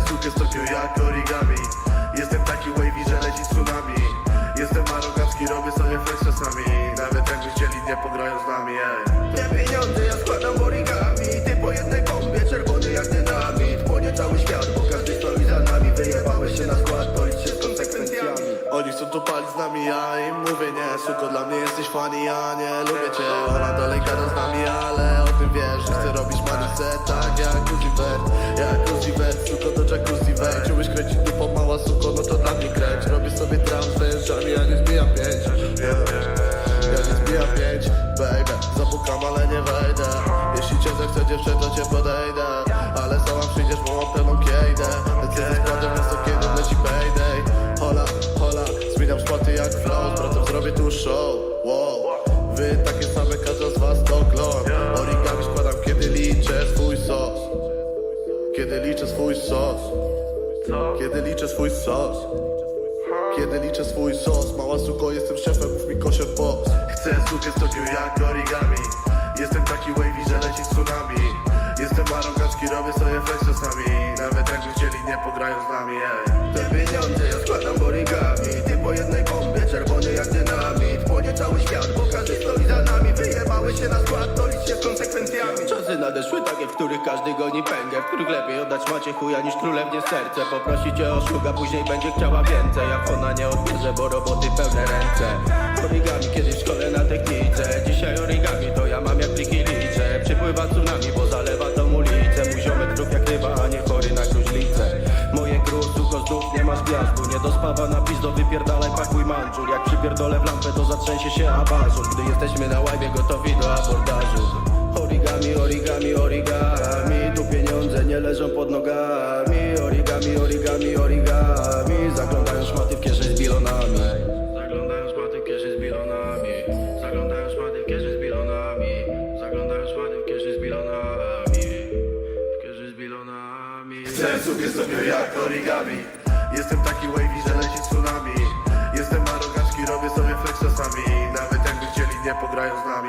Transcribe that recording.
stopniu jak origami. Jestem taki wavy, że leci tsunami. Jestem arogancki, robię sobie flex czasami Nawet jakby chcieli, nie pograją z nami, ej. Te pieniądze ja składam origami. Ty po jednej bombie, czerwony jak dynamit. Płonie cały świat, bo każdy stoi za nami. Wyjebałeś się na skład, policz się z konsekwencjami. Oni chcą tu palić z nami, ja im mówię nie. Suko, dla mnie jesteś funny, ja nie lubię cię. Ona dalej gada z nami, ale o tym wiesz Że chcę robić manicę, tak jak Uzi Vert Jak pięć Ja nie zbijam pięć, baby Zapukam, ale nie wejdę Jeśli cię zechcę dziewczę, to cię podejdę Ale sama przyjdziesz, bo mam pełną kiedę Decyzję składam miasto, kiedy leci payday Hola, hola, zmieniam szpaty jak flow bratem zrobię tu show, wow Wy takie same, każda z was to klon Origami składam, kiedy liczę swój sos Kiedy liczę swój sos. Kiedy liczę swój sos kiedy liczę swój sos. Mała suko, jestem szefem, mów mi kosier boss Chcę sukę stopniu jak origami. Jestem taki wavy, że leci tsunami. Jestem arogancki, robię sobie flex czasami Nawet jakby chcieli, nie pograją z nami, ej. Te pieniądze ja składam origami Nadeszły takie, w których każdy goni pęgę W których lepiej oddać macie chuja niż królewnie serce. Poprosi cię o szluga, później będzie chciała więcej. Jak ona nie odbierze, bo roboty pełne ręce. Origami kiedyś w szkole na technice. Dzisiaj origami to ja mam jak pliki liczę Przypływa tsunami, bo zalewa tą ulicę. Mój ziomek druk jak ryba, a nie chory na gruźlicę. Moje gruzuko znów nie masz gwiazdu Nie dospawa na pizdo, wypierdalaj pakuj manżur Jak przypierdolę w lampę, to zatrzęsie się awanżur. Gdy jesteśmy na łajbie, gotowi do abordażu Origami, origami, Tu pieniądze nie leżą pod nogami. Origami, origami, origami. Zaglądają szmaty w kieszeń z bilonami. Zaglądają szmaty w kieszeń z bilonami. Zaglądają szmaty w kieszeń z bilonami. Zaglądają szmaty w kieszeń z bilonami. W kieszeń z bilonami. Chcę sukę stopniu jak origami. Jestem taki wavy, że leci tsunami. Jestem arogancki, robię sobie flex czasami Nawet jakby chcieli, nie pograją z nami,